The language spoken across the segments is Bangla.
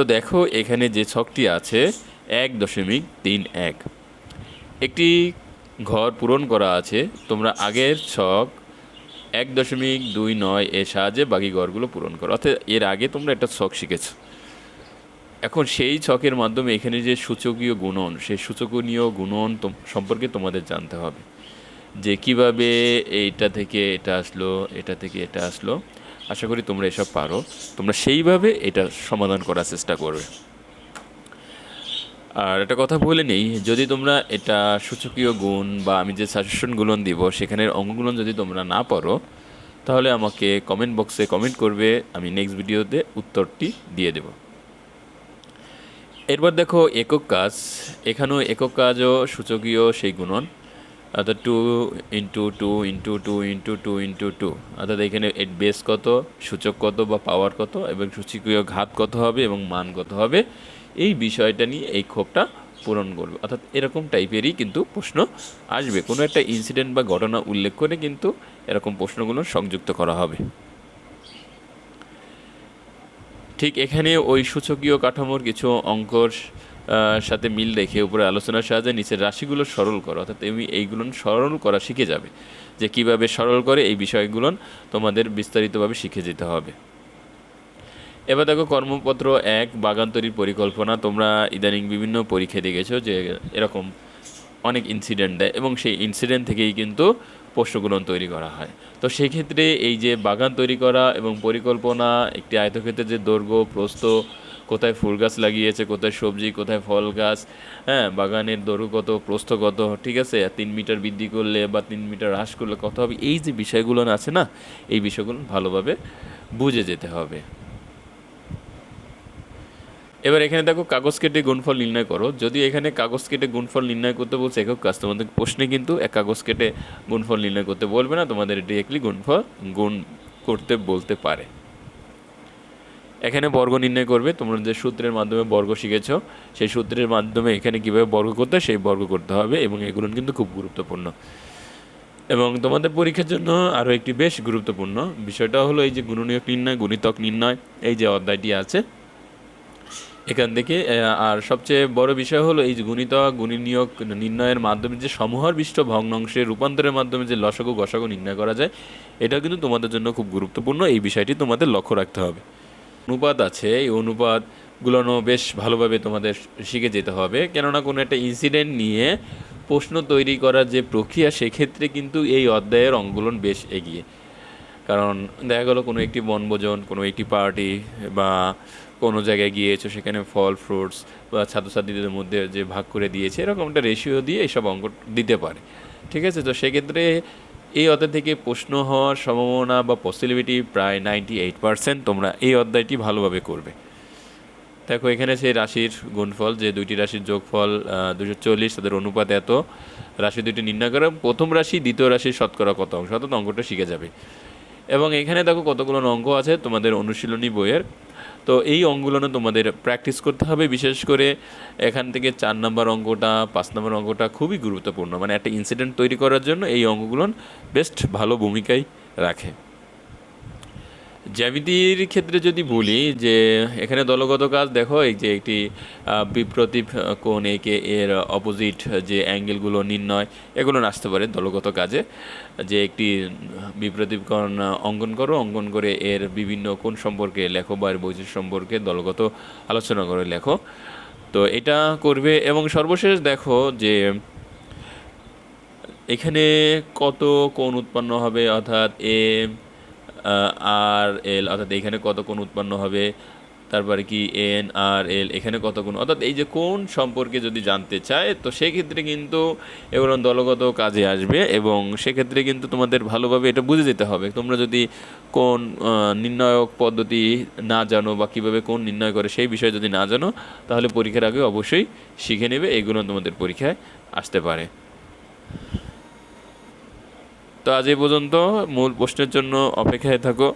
তো দেখো, এখানে যে ছকটি আছে, এক দশমিক তিন এক। একটি ঘর পূরণ করা আছে, তোমরা আগের ছক এক দশমিক দুই নয় এর সাহায্যে বাকি ঘরগুলো পূরণ করো। অর্থাৎ এর আগে তোমরা একটা ছক শিখেছো। এখন সেই ছকের মাধ্যমে এখানে যে সূচকীয় গুণন, সেই সূচকনীয় গুণন সম্পর্কে তোমাদের জানতে হবে। যে কীভাবে এইটা থেকে এটা আসলো, এটা থেকে এটা আসলো। আশা করি তোমরা এসব পারো। তোমরা সেইভাবে এটা সমাধান করার চেষ্টা করবে। আর একটা কথা বলে নেই, যদি তোমরা এটা সূচকীয় গুণ বা আমি যে সাজেশনগুলো দিব, সেখানের অঙ্কগুলো যদি তোমরা না পারো, তাহলে আমাকে কমেন্ট বক্সে কমেন্ট করবে, আমি নেক্সট ভিডিওতে উত্তরটি দিয়ে দেবো। এরপর দেখো একক কাজ। এখানেও একক কাজও সূচকীয় সেই গুণন। অর্থাৎ two into two into two into two into two অর্থাৎ এখানে এর বেস কত, সূচক কত বা পাওয়ার কত এবং সূচকীয় ঘাত কত হবে এবং মান কত হবে, এই বিষয়টা নিয়ে এই ক্ষোভটা পূরণ করবে। অর্থাৎ এরকম টাইপেরই কিন্তু প্রশ্ন আসবে। কোনো একটা ইনসিডেন্ট বা ঘটনা উল্লেখ করে কিন্তু এরকম প্রশ্নগুলো সংযুক্ত করা হবে। ঠিক এখানে ওই সূচকীয় কাঠামোর কিছু অঙ্কর সাথে মিল রেখে উপরে আলোচনার সাহায্যে নিচের রাশিগুলো সরল করো। অর্থাৎ তুমি এইগুলো সরল করা শিখে যাবে যে কীভাবে সরল করে এই বিষয়গুলো তোমাদের বিস্তারিতভাবে শিখে যেতে হবে। এবার দেখো, কর্মপত্র এক বাগান তৈরির পরিকল্পনা। তোমরা ইদানিং বিভিন্ন পরীক্ষা দেখেছ যে এরকম অনেক ইনসিডেন্ট দেয় এবং সেই ইনসিডেন্ট থেকেই কিন্তু প্রশ্নগুলো তৈরি করা হয়। তো সেই ক্ষেত্রে এই যে বাগান তৈরি করা এবং পরিকল্পনা, একটি আয়তক্ষেত্রের যে দৈর্ঘ্য, প্রস্থ কোথায় ফুল গাছ লাগিয়েছে, কোথায় সবজি, কোথায় ফল গাছ হ্যাঁ বাগানের দৈর্ঘ্য কত, প্রস্থ কত, ঠিক আছে? তিন মিটার বৃদ্ধি করলে বা তিন মিটার হ্রাস করলে কত হবে? এই যে বিষয়গুলো আছে না, এই বিষয়গুলো ভালোভাবে বুঝে যেতে হবে। এবার এখানে দেখো, কাগজ কেটে গুণফল নির্ণয় করো। যদি এখানে কাগজ কেটে গুণফল নির্ণয় করতে বলছে, একক কাজ, তোমাদের প্রশ্নে কিন্তু এক কাগজ কেটে গুণফল নির্ণয় করতে বলবে না, তোমাদের ডিরেক্টলি গুণফল গুণ করতে বলতে পারে। এখানে বর্গ নির্ণয় করবে, তোমরা যে সূত্রের মাধ্যমে বর্গ শিখেছ, সেই সূত্রের মাধ্যমে এখানে কীভাবে বর্গ করতে সেই বর্গ করতে হবে এবং এগুলো কিন্তু খুব গুরুত্বপূর্ণ। এবং তোমাদের পরীক্ষার জন্য আরও একটি বেশ গুরুত্বপূর্ণ বিষয়টা হলো এই যে গুণনীয়ক নির্ণয়, গুণিতক নির্ণয়, এই যে অধ্যায়টি আছে। এখান থেকে আর সবচেয়ে বড় বিষয় হলো এই যে গুণিত, গুণনীয়ক নির্ণয়ের মাধ্যমে যে সমূহরবিষ্ট ভগ্নাংশের রূপান্তরের মাধ্যমে যে লসাগু, গসাগু নির্ণয় করা যায় এটা কিন্তু তোমাদের জন্য খুব গুরুত্বপূর্ণ। এই বিষয়টি তোমাদের লক্ষ্য রাখতে হবে। অনুপাত আছে, এই অনুপাতগুলো বেশ ভালোভাবে তোমাদের শিখে যেতে হবে। কেননা কোনো একটা ইনসিডেন্ট নিয়ে প্রশ্ন তৈরি করার যে প্রক্রিয়া, সেক্ষেত্রে কিন্তু এই অধ্যায়ের অঙ্গলন বেশ এগিয়ে। কারণ দেখা গেলো কোনো একটি বনভোজন, কোনো একটি পার্টি বা কোনো জায়গায় গিয়েছো, সেখানে ফল ফ্রুটস বা ছাত্রছাত্রীদের মধ্যে যে ভাগ করে দিয়েছে, এরকম একটা রেশিও দিয়ে এইসব অঙ্ক দিতে পারে। ঠিক আছে? তো সেক্ষেত্রে এই অধ্যায় থেকে প্রশ্ন হওয়ার সম্ভাবনা বা পসিবিলিটি প্রায় নাইনটি এইট পার্সেন্ট তোমরা এই অধ্যায়টি ভালোভাবে করবে। দেখো, এখানে সেই রাশির গুণফল, যে দুইটি রাশির যোগফল দুশো চল্লিশ, তাদের অনুপাত এত। রাশি দুইটি নির্ণয় করে, প্রথম রাশি, দ্বিতীয় রাশির শতকরা কত অংশ? অর্থাৎ অঙ্কটা শিখে যাবে। এবং এখানে দেখো কতগুলো অঙ্ক আছে তোমাদের অনুশীলনী বইয়ের। তো এই অঙ্কগুলো তোমাদের প্র্যাকটিস করতে হবে, বিশেষ করে এখান থেকে চার নম্বর অঙ্কটা পাঁচ নম্বর অঙ্কটা খুবই গুরুত্বপূর্ণ। মানে একটা ইনসিডেন্ট তৈরি করার জন্য এই অঙ্কগুলো বেস্ট ভালো ভূমিকায় রাখে। জ্যামিতির ক্ষেত্রে যদি বলি যে এখানে দলগত কাজ, দেখো এই যে একটি বিপ্রতীপ কোণ এঁকে এর অপোজিট যে অ্যাঙ্গেলগুলো নির্ণয়, এগুলো আসতে পারে দলগত কাজে। যে একটি বিপ্রতীপ কোণ অঙ্কন করো, অঙ্কন করে এর বিভিন্ন কোণ সম্পর্কে লেখো বা এর বৈশিষ্ট্য সম্পর্কে দলগত আলোচনা করে লেখো। তো এটা করবে এবং সর্বশেষ দেখো যে এখানে কত কোণ উৎপন্ন হবে, অর্থাৎ এ আর, এল, অর্থাৎ এখানে কত কোণ উৎপন্ন হবে? তারপরে কি, এন, আর, এল, এখানে কত কোণ? অর্থাৎ এই যে কোন সম্পর্কে যদি জানতে চায়, তো সেক্ষেত্রে কিন্তু এগুলো দলগত কাজে আসবে এবং সেক্ষেত্রে কিন্তু তোমাদের ভালোভাবে এটা বুঝে যেতে হবে। তোমরা যদি কোন নির্ণায়ক পদ্ধতি না জানো বা কীভাবে কোন নির্ণয় করে সেই বিষয়ে যদি না জানো, তাহলে পরীক্ষার আগে অবশ্যই শিখে নেবে। এগুলো তোমাদের পরীক্ষায় আসতে পারে। তো আজ এই পর্যন্ত। মূল প্রশ্নের জন্য অপেক্ষায় থাকো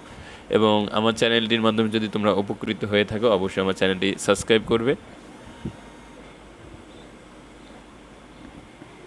এবং আমার চ্যানেলটির মাধ্যমে যদি তোমরা উপকৃত হয়ে থাকো, অবশ্যই আমার চ্যানেলটি সাবস্ক্রাইব করবে।